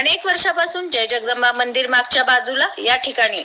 अनेक वर्षापासून जय जगदंबा मंदिर मागच्या बाजूला या ठिकाणी.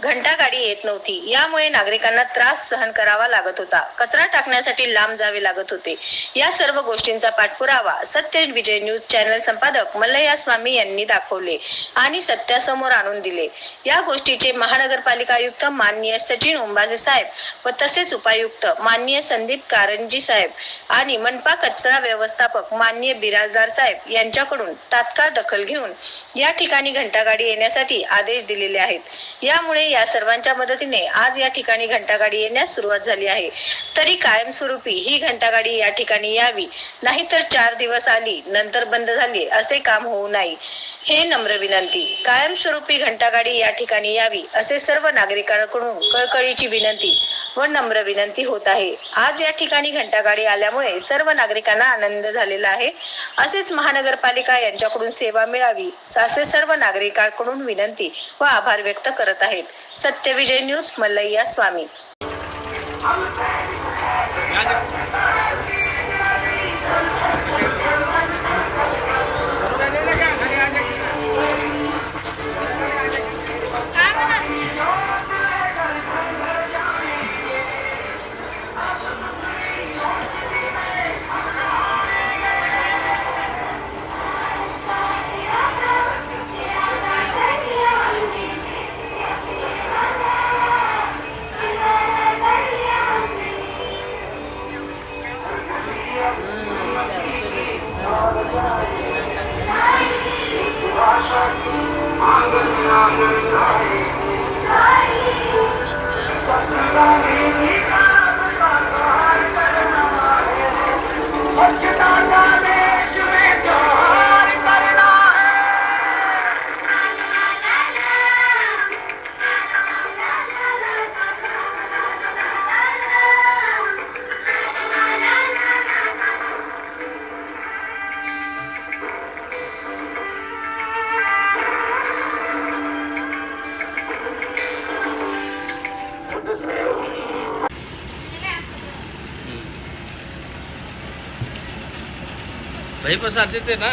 घंटा गाडी येत नव्हती. यामुळे नागरिकांना त्रास सहन करावा लागत होता. कचरा टाकण्यासाठी लांब जावे लागत होते. या सर्व गोष्टींचा पाठपुरावा सत्य विजय न्यूज चॅनल संपादक मल्लया स्वामी यांनी दाखवले आणि सत्यासमोर आणून दिले. या गोष्टीचे महानगरपालिका आयुक्त माननीय सचिन ओंबाजे साहेब व तसेच उपायुक्त माननीय संदीप कारंजी साहेब आणि मनपा कचरा व्यवस्थापक माननीय बिराजदार साहेब यांच्याकडून तात्काळ दखल घेऊन या ठिकाणी घंटागाडी येण्यासाठी आदेश दिलेले आहेत. यामुळे या सर्वांच्या मदतीने आज या ठिकाणी घंटागाडी येण्यास सुरुवात झाली आहे. तरी कायमस्वरूपी ही घंटागाडी या ठिकाणी यावी. नाहीतर चार दिवस आली नंतर बंद झाली असे काम होऊ नये हे नम्र विनंती. कायमस्वरूपी घंटागाडी या ठिकाणी यावी असे सर्व नागरिकांकडून कळकळीची विनंती व नम्र विनंती होत आहे. आज या ठिकाणी घंटागाडी आल्यामुळे सर्व नागरिकांना आनंद झालेला आहे. असेच महानगरपालिका यांच्याकडून सेवा मिळावी असे सर्व नागरिकांकडून विनंती व आभार व्यक्त करत आहेत. सत्यविजय न्यूज मल्लय्या स्वामी. भाई प्रसाद देते ना।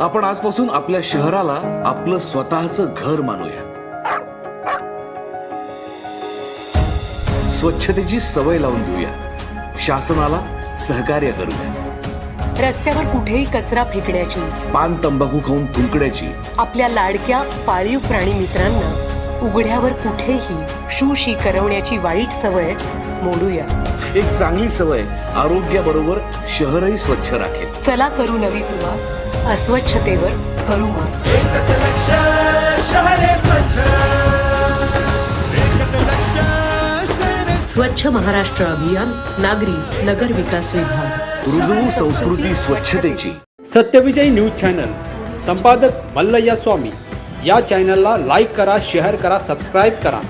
आपण आजपासून आपल्या शहराला आपलं स्वतःचं घर मानूया. स्वच्छतेची सवय लावून घेऊया. शासनाला सहकार्य करूया. रस्त्यावर कुठेही कचरा फेकण्याची पान तंबाखू खाऊन थुंकण्याची. आपल्या लाडक्या पाळीव प्राणी मित्रांना उघड्यावर कुठेही शूशी करवण्याची वाईट सवय मोडूया. एक चांगली सवय आरोग्याबरोबर शहरही स्वच्छ राखेल. चला करू नवी सुरुवात. अस्वच्छतेवर करू मात. स्वच्छ महाराष्ट्र अभियान नागरी नगर विकास विभाग. रुजवू संस्कृती स्वच्छतेची. Satyavijay news channel. संपादक मल्लय्या स्वामी. या चॅनलला लाईक करा शेअर करा सबस्क्राईब करा.